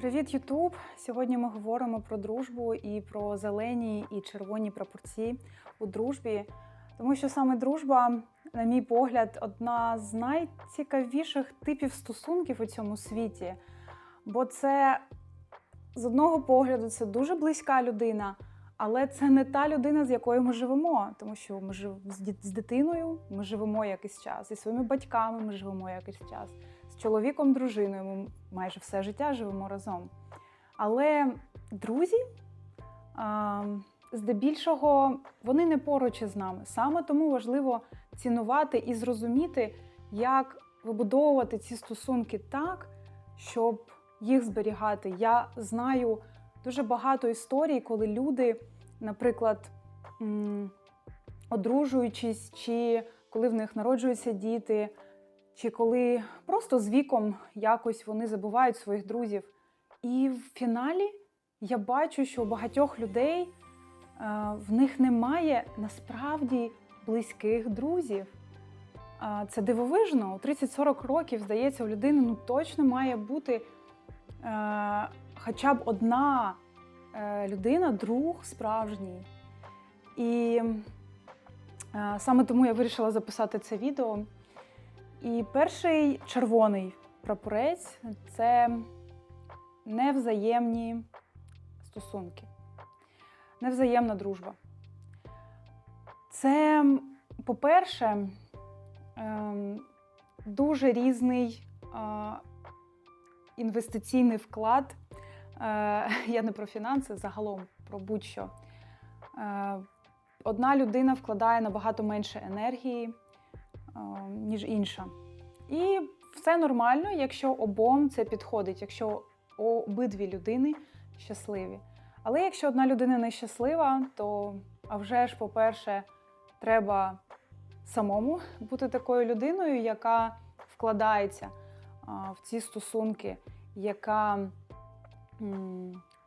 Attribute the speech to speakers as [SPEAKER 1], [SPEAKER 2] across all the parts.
[SPEAKER 1] Привіт, Ютуб! Сьогодні ми говоримо про дружбу і про зелені і червоні прапорці у дружбі, тому що саме дружба, на мій погляд, одна з найцікавіших типів стосунків у цьому світі. Бо це з одного погляду це дуже близька людина, але це не та людина, з якою ми живемо, тому що ми жив з дитиною, ми живемо якийсь час, зі своїми батьками ми живемо якийсь час, чоловіком, дружиною ми майже все життя живемо разом. Але друзі, здебільшого, вони не поруч із нами. Саме тому важливо цінувати і зрозуміти, як вибудовувати ці стосунки так, щоб їх зберігати. Я знаю дуже багато історій, коли люди, наприклад, одружуючись, чи коли в них народжуються діти, чи коли просто з віком якось вони забувають своїх друзів. І в фіналі я бачу, що у багатьох людей е, в них немає насправді близьких друзів. Це дивовижно. У 30-40 років, здається, у людини ну, точно має бути е, хоча б одна е, людина, друг справжній. І саме тому я вирішила записати це відео. І перший червоний прапорець це невзаємні стосунки, невзаємна дружба. Це, по-перше, ем, дуже різний інвестиційний вклад. Е, Я не про фінанси, загалом про будь-що. Е, Одна людина вкладає набагато менше енергії, ніж інша. І все нормально, якщо обом це підходить, якщо обидві людини щасливі. Але якщо одна людина нещаслива, то а вже ж, по-перше, треба самому бути такою людиною, яка вкладається в ці стосунки, яка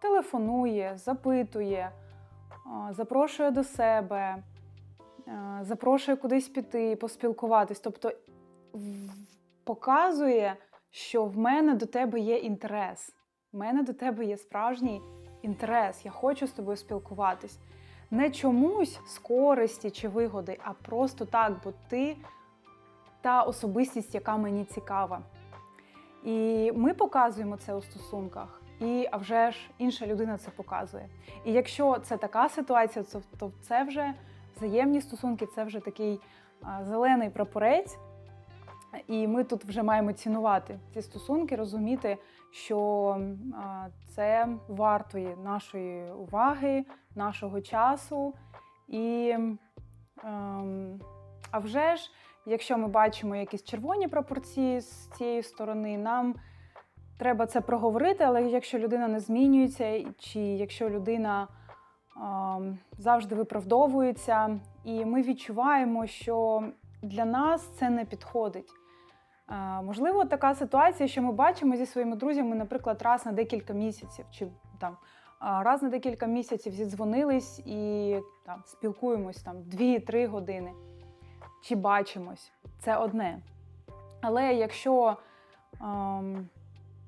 [SPEAKER 1] телефонує, запитує, запрошує до себе, запрошує кудись піти, поспілкуватись. Тобто показує, що в мене до тебе є інтерес. В мене до тебе є справжній інтерес. Я хочу з тобою спілкуватись. Не чомусь з користі чи вигоди, а просто так, бо ти та особистість, яка мені цікава. І ми показуємо це у стосунках, і а вже ж інша людина це показує. І якщо це така ситуація, то це вже взаємні стосунки, це вже такий зелений прапорець. І ми тут вже маємо цінувати ці стосунки, розуміти, що це вартує нашої уваги, нашого часу. І ем, а вже ж, якщо ми бачимо якісь червоні пропорції з цієї сторони, нам треба це проговорити, але якщо людина не змінюється, чи якщо людина завжди виправдовується, і ми відчуваємо, що для нас це не підходить. Можливо, така ситуація, що ми бачимо зі своїми друзями, наприклад, раз на декілька місяців, чи там раз на декілька місяців зідзвонились і там спілкуємось там 2-3 години, чи бачимось. Це одне. Але якщо ем,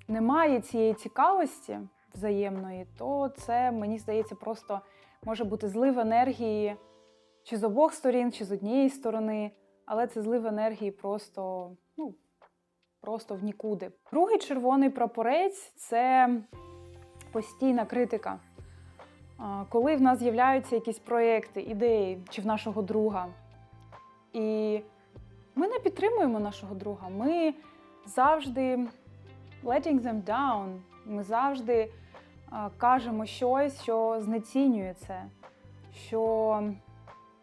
[SPEAKER 1] немає цієї цікавості взаємної, то це, мені здається, просто може бути злив енергії чи з обох сторін, чи з однієї сторони, але це злив енергії просто, ну, просто в нікуди. Другий червоний прапорець це постійна критика. Коли в нас з'являються якісь проекти, ідеї чи в нашого друга, і ми не підтримуємо нашого друга, ми завжди letting them down, ми завжди кажемо щось, що знецінює це, що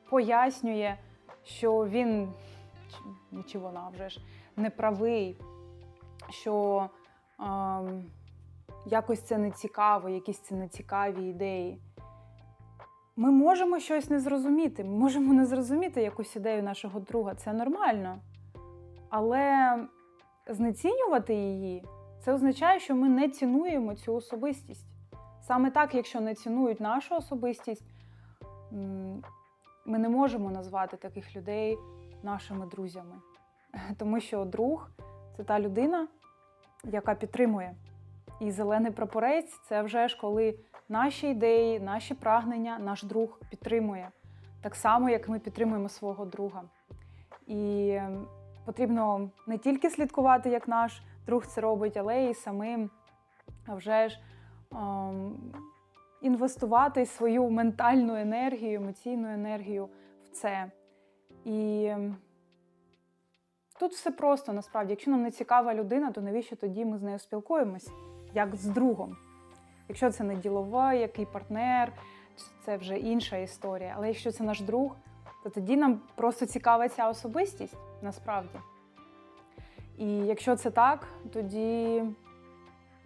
[SPEAKER 1] пояснює, що він чи- вона вже ж не правий, що ем, якось це не цікаво, якісь це нецікаві ідеї. Ми можемо щось не зрозуміти, ми можемо не зрозуміти якусь ідею нашого друга, це нормально. Але знецінювати її це означає, що ми не цінуємо цю особистість. Саме так, якщо не цінують нашу особистість, ми не можемо назвати таких людей нашими друзями. Тому що друг це та людина, яка підтримує, І зелений прапорець це вже ж коли наші ідеї, наші прагнення, наш друг підтримує. Так само, як ми підтримуємо свого друга. І потрібно не тільки слідкувати, як наш друг це робить, але й самим вже ж інвестувати свою ментальну енергію, емоційну енергію в це. І тут все просто насправді. Якщо нам не цікава людина, то навіщо тоді ми з нею спілкуємось, як з другом? Якщо це не ділова, який партнер, це вже інша історія. Але якщо це наш друг, то тоді нам просто цікава ця особистість насправді. І якщо це так, тоді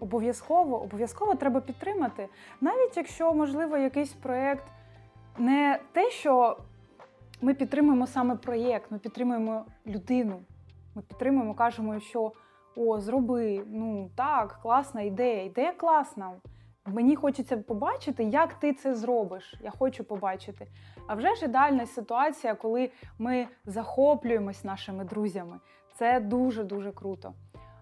[SPEAKER 1] обов'язково, обов'язково треба підтримати. Навіть якщо, можливо, якийсь проєкт не те, що ми підтримуємо саме проєкт, ми підтримуємо людину. Ми підтримуємо, кажемо, що о, зроби, ну так, класна ідея, ідея класна. Мені хочеться побачити, як ти це зробиш. Я хочу побачити. А вже ж ідеальна ситуація, коли ми захоплюємось нашими друзями. Це дуже-дуже круто.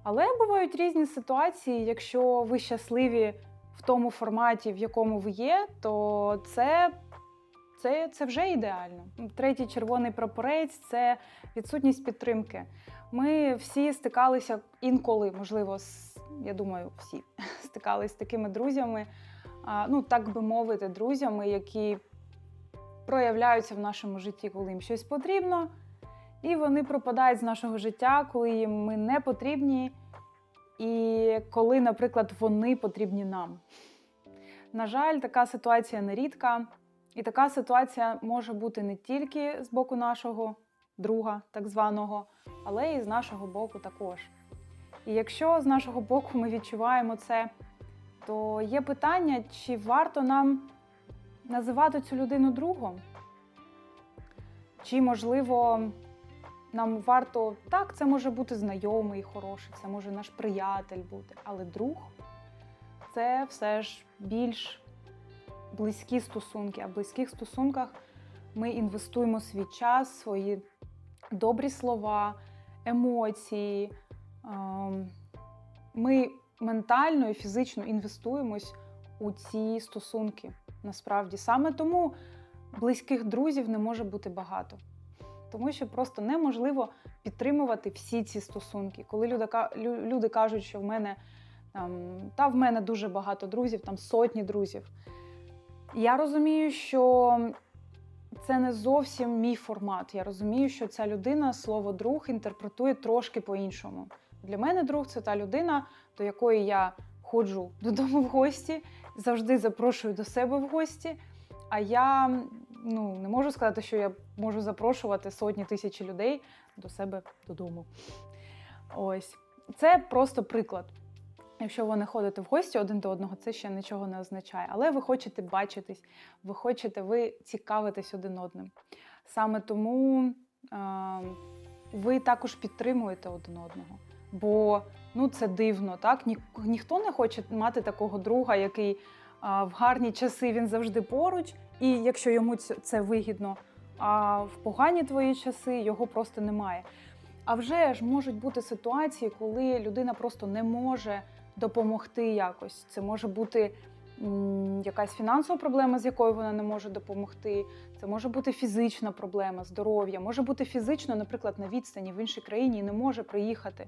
[SPEAKER 1] Але бувають різні ситуації. Якщо ви щасливі в тому форматі, в якому ви є, то це, це, це вже ідеально. Третій червоний прапорець це відсутність підтримки. Ми всі стикалися інколи, можливо, з, я думаю, всі стикалися з такими друзями, ну так би мовити, друзями, які проявляються в нашому житті, коли їм щось потрібно, і вони пропадають з нашого життя, коли їм ми не потрібні, і коли, наприклад, вони потрібні нам. На жаль, така ситуація нерідка, і така ситуація може бути не тільки з боку нашого друга, так званого, але і з нашого боку також. І якщо з нашого боку ми відчуваємо це, то є питання, чи варто нам називати цю людину другом? Чи, можливо, нам варто так, це може бути знайомий, хороший, це може наш приятель бути, але друг це все ж більш близькі стосунки. А в близьких стосунках ми інвестуємо свій час, свої добрі слова, емоції. Ем, Ми ментально і фізично інвестуємось у ці стосунки. Насправді, саме тому близьких друзів не може бути багато. Тому що просто неможливо підтримувати всі ці стосунки. Коли люди, кажуть, що в мене там, та в мене дуже багато друзів, там сотні друзів. Я розумію, що це не зовсім мій формат. Я розумію, що ця людина слово друг інтерпретує трошки по-іншому. Для мене друг це та людина, до якої я ходжу додому в гості, завжди запрошую до себе в гості. А я ну, не можу сказати, що я можу запрошувати сотні тисячі людей до себе додому. Ось. Це просто приклад. Якщо ви не ходите в гості один до одного, це ще нічого не означає. Але ви хочете бачитись, ви хочете, ви цікавитесь один одним. Саме тому е, ви також підтримуєте один одного. Бо ну, це дивно, так? Ні, ніхто не хоче мати такого друга, який а, в гарні часи він завжди поруч, і якщо йому це вигідно, а в погані твої часи його просто немає. А вже ж можуть бути ситуації, коли людина просто не може допомогти якось. Це може бути якась фінансова проблема, з якою вона не може допомогти. Це може бути фізична проблема, здоров'я, може бути фізично, наприклад, на відстані в іншій країні і не може приїхати.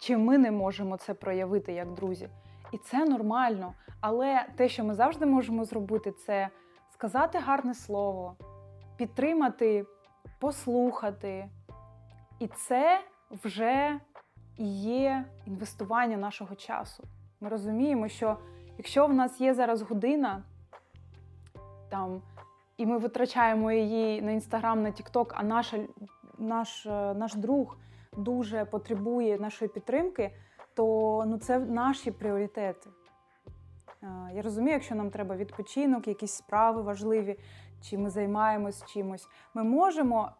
[SPEAKER 1] Чи ми не можемо це проявити як друзі? І це нормально. Але те, що ми завжди можемо зробити, це сказати гарне слово, підтримати, послухати. І це вже є інвестування нашого часу. Ми розуміємо, що якщо в нас є зараз година, там, і ми витрачаємо її на інстаграм, на Тікток, а наша, наш, е, наш друг дуже потребує нашої підтримки, то ну, це наші пріоритети. Е, Я розумію, якщо нам треба відпочинок, якісь справи важливі, чи ми займаємось чимось, ми можемо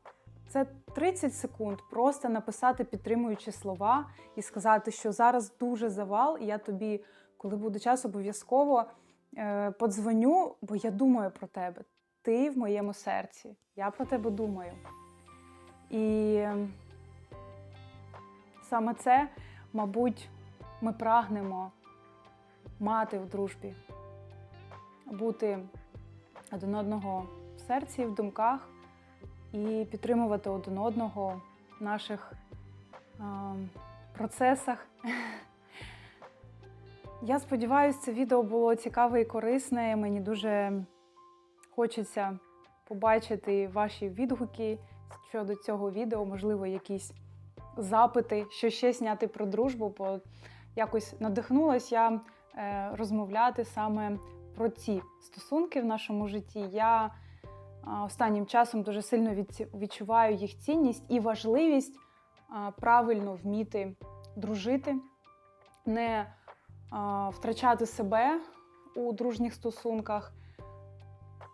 [SPEAKER 1] це 30 секунд просто написати підтримуючі слова і сказати, що зараз дуже завал, і я тобі, коли буде час, обов'язково е, подзвоню, бо я думаю про тебе. Ти в моєму серці. Я про тебе думаю. І ем, саме це, мабуть, ми прагнемо мати в дружбі, бути один одного в серці, в думках і підтримувати один одного в наших а, процесах. Я сподіваюся, це відео було цікаве і корисне. Мені дуже хочеться побачити ваші відгуки щодо цього відео, можливо, якісь запити, що ще зняти про дружбу, бо якось надихнулась я е, розмовляти саме про ці стосунки в нашому житті. Я а, останнім часом дуже сильно відчуваю їх цінність і важливість а, правильно вміти дружити, не втрачати себе у дружніх стосунках,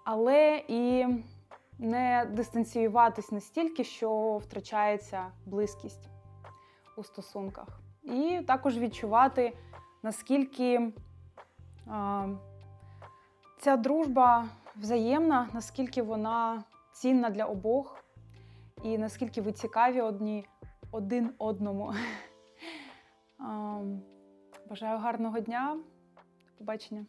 [SPEAKER 1] але і не дистанціюватись настільки, що втрачається близькість у стосунках. І також відчувати, наскільки а, ця дружба взаємна, наскільки вона цінна для обох, і наскільки ви цікаві одні один одному. А, Бажаю гарного дня. Побачення.